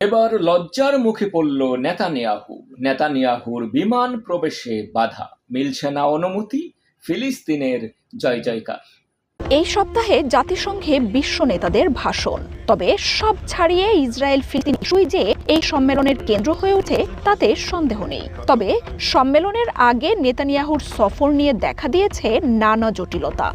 এবার লজ্জার মুখে পড়ল নেতানিয়াহু। নেতানিয়াহুর বিমান প্রবেশে বাধা। মিলছে না অনুমতি ফিলিস্তিনের জয় জয়কার। এই সপ্তাহে জাতিসংঘে বিশ্ব নেতাদের ভাষণ। তবে সব ছাড়িয়ে ইসরায়েল ফিলিস্তিন ইস্যুই যে এই সম্মেলনের কেন্দ্র হয়ে ওঠে তাতে সন্দেহ নেই। তবে সম্মেলনের আগে নেতানিয়াহুর সফর নিয়ে দেখা দিয়েছে নানা জটিলতা।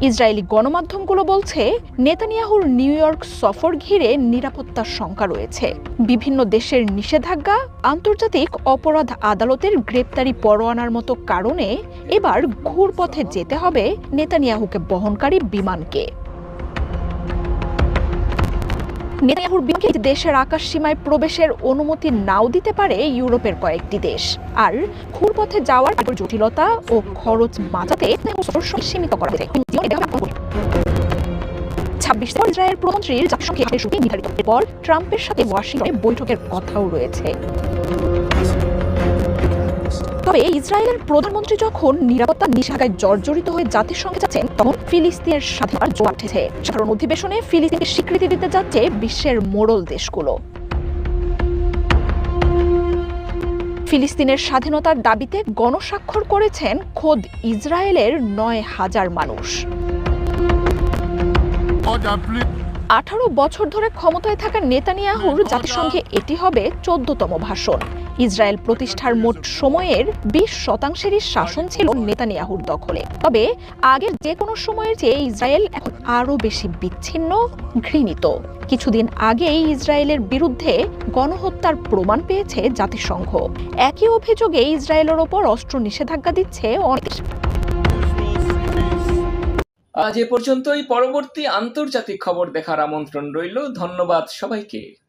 ইসরায়েলি গণমাধ্যমগুলো বলছে, নেতানিয়াহুর নিউ ইয়র্ক সফর ঘিরে নিরাপত্তার শঙ্কা রয়েছে। বিভিন্ন দেশের নিষেধাজ্ঞা, আন্তর্জাতিক অপরাধ আদালতের গ্রেপ্তারি পরোয়ানার মতো কারণে এবার ঘুরপথে যেতে হবে নেতানিয়াহুকে বহনকারী বিমানকে। নেতানিয়াহুর বিপক্ষে দেশের আকাশ সীমায় প্রবেশের অনুমতি নাও দিতে পারে ইউরোপের কয়েকটি দেশ। আর ঘুরপথে যাওয়ার জটিলতা ও খরচ বাঁচাতে সীমিত করা হয়েছে। ছাব্বিশ ইসরায়েল প্রধানমন্ত্রীর জাতিসংঘে নির্ধারিত। পর ট্রাম্পের সাথে ওয়াশিংটনে বৈঠকের কথাও রয়েছে। তবে ইসরায়েলের প্রধানমন্ত্রী যখন নিরাপত্তা নিষেধাজ্ঞায় জর্জরিত হয়ে জাতিসংঘে যাচ্ছেন, তখন ফিলিস্তিনের স্বাধীনতার জোয়ার উঠেছে। সাধারণ অধিবেশনে ফিলিস্তিনকে স্বীকৃতি দিতে যাচ্ছে বিশ্বের মোড়ল দেশগুলো। ফিলিস্তিনের স্বাধীনতার দাবিতে গণস্বাক্ষর করেছেন খোদ ইসরায়েলের নয় হাজার মানুষ। আঠারো বছর ধরে ক্ষমতায় থাকা নেতানিয়াহুর জাতিসংঘে এটি হবে চোদ্দতম ভাষণ। ইসরায়েল প্রতিষ্ঠার মোট সময়ের বিশ শতাংশেরই শাসন ছিল নেতানিয়াহুর দখলে। তবে আগের যে কোনো সময়ের চেয়ে ইসরায়েল এখন আরও বেশি বিচ্ছিন্ন ঘৃণিত। কিছুদিন আগেই ইসরায়েলের বিরুদ্ধে গণহত্যার প্রমাণ পেয়েছে জাতিসংঘ। একই অভিযোগে ইসরায়েলের ওপর অস্ত্র নিষেধাজ্ঞা দিচ্ছে অনেক। আজ এ পর্যন্তই। পরবর্তী আন্তর্জাতিক খবর দেখার আমন্ত্রণ রইল। ধন্যবাদ সবাইকে।